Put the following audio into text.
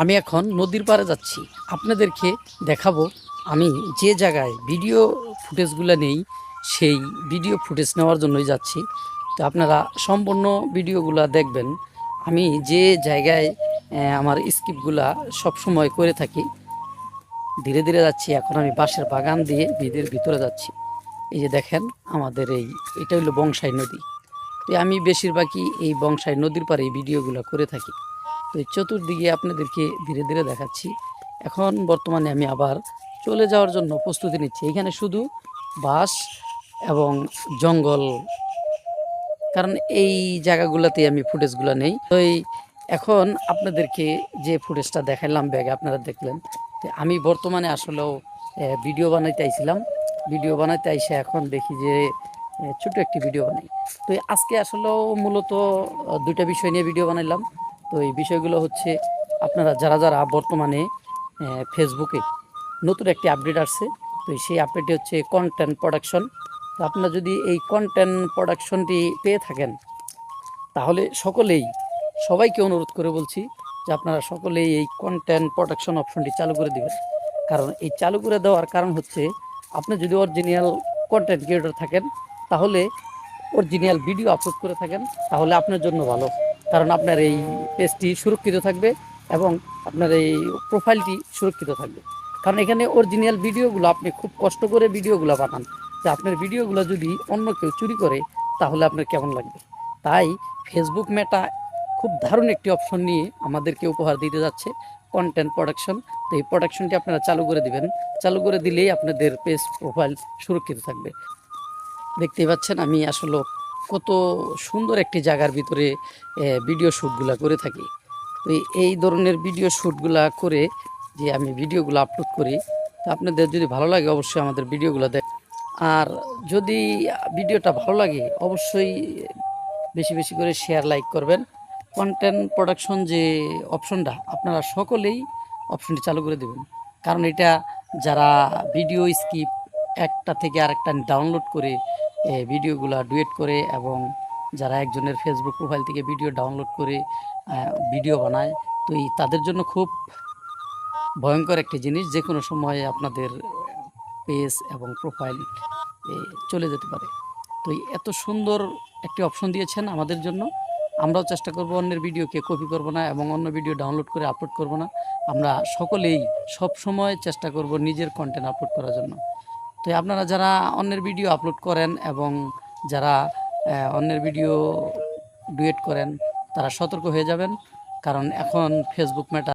আমি এখন নদীর পাড়ে যাচ্ছি। আপনাদেরকে দেখাবো, আমি যে জায়গায় ভিডিও ফুটেজগুলো নেই, সেই ভিডিও ফুটেজ নেওয়ার জন্যই যাচ্ছি। তো আপনারা সম্পূর্ণ ভিডিওগুলো দেখবেন। আমি যে জায়গায় আমার স্কিপগুলা সবসময় করে থাকি, ধীরে ধীরে যাচ্ছি। এখন আমি বাঁশের বাগান দিয়ে বিদের ভিতরে যাচ্ছি। এই যে দেখেন, আমাদের এই, এটা হলো বংশাই নদী। তো আমি বেশিরভাগই এই বংশাই নদীর পাড়ে এই ভিডিওগুলো করে থাকি। তো চতুর্দিকে আপনাদেরকে ধীরে ধীরে দেখাচ্ছি। এখন বর্তমানে আমি আবার চলে যাওয়ার জন্য প্রস্তুতি নিচ্ছি। এখানে শুধু বাস এবং জঙ্গল। কারণ এই জায়গাগুলোতে আমি ফুটেজগুলো নেই। তো এখন আপনাদেরকে যে ফুটেজটা দেখাইলাম ব্যাগে আপনারা দেখলেন। তো আমি বর্তমানে আসলেও ভিডিও বানাইতে আইছিলাম। ভিডিও বানাইতে আইসে এখন দেখি যে ছোট একটি ভিডিও বানাই। তো আজকে আসলেও মূলত দুইটা বিষয় নিয়ে ভিডিও বানাইলাম। তো এই বিষয়গুলো হচ্ছে আপনারা যারা যারা বর্তমানে ফেসবুকে নতুন একটি আপডেট আসছে, তো সেই আপডেটটি হচ্ছে কন্টেন্ট প্রোডাকশন তো আপনারা যদি এই কন্টেন্ট প্রোডাকশনটি পেয়ে থাকেন, তাহলে সকলেই, সবাইকে অনুরোধ করে বলছি যে আপনারা সকলেই এই কন্টেন্ট প্রোডাকশন অপশনটি চালু করে দেবেন। কারণ এই চালু করে দেওয়ার কারণ হচ্ছে, আপনি যদি অরিজিনাল কন্টেন্ট ক্রিয়েটর থাকেন, তাহলে অরিজিনাল ভিডিও আপলোড করে থাকেন, তাহলে আপনার জন্য ভালো। কারণ আপনার এই পেজটি সুরক্ষিত থাকবে এবং আপনার এই প্রোফাইলটি সুরক্ষিত থাকবে। কারণ এখানে অরিজিনাল ভিডিওগুলো আপনি খুব কষ্ট করে ভিডিওগুলো বানান। যে আপনার ভিডিওগুলো যদি অন্য কেউ চুরি করে, তাহলে আপনার কেমন লাগবে? তাই ফেসবুক মেটা খুব দারুণ একটি অপশন নিয়ে আমাদেরকে উপহার দিতে যাচ্ছে কন্টেন্ট প্রোডাকশন তো এই প্রোডাকশনটি আপনারা চালু করে দিবেন। চালু করে দিলেই আপনাদের পেজ প্রোফাইল সুরক্ষিত থাকবে। দেখতেই পাচ্ছেন, আমি আসলে কত সুন্দর একটি জায়গার ভিতরে ভিডিও শ্যুটগুলো করে থাকি। তো এই- ধরনের ভিডিও শ্যুটগুলা করে যে আমি ভিডিওগুলো আপলোড করি, তো আপনাদের যদি ভালো লাগে অবশ্যই আমাদের ভিডিওগুলো দেখ। আর যদি ভিডিওটা ভালো লাগে, অবশ্যই বেশি বেশি করে শেয়ার লাইক করবেন। কন্টেন্ট প্রোডাকশন যে অপশনটা আপনারা সকলেই অপশনটি চালু করে দেবেন। কারণ এটা যারা ভিডিও স্কিপ একটা থেকে আরেকটা ডাউনলোড করে ভিডিওগুলা ডুয়েট করে এবং যারা একজনের ফেসবুক প্রোফাইল থেকে ভিডিও ডাউনলোড করে ভিডিও বানায়, তো এই তাদের জন্য খুব ভয়ঙ্কর একটি জিনিস, যে কোনো সময় আপনাদের পেজ এবং প্রোফাইল চলে যেতে পারে। তো এত সুন্দর একটি অপশন দিয়েছেন আমাদের জন্য। আমরাও চেষ্টা করব অন্যের ভিডিওকে কপি করব না এবং অন্য ভিডিও ডাউনলোড করে আপলোড করব না। আমরা সকলেই সব সময় চেষ্টা করব নিজের কন্টেন্ট আপলোড করার জন্য। তো আপনারা যারা অন্যের ভিডিও আপলোড করেন এবং যারা অন্যের ভিডিও ডুয়েট করেন, তারা সতর্ক হয়ে যাবেন। কারণ এখন ফেসবুক মেটা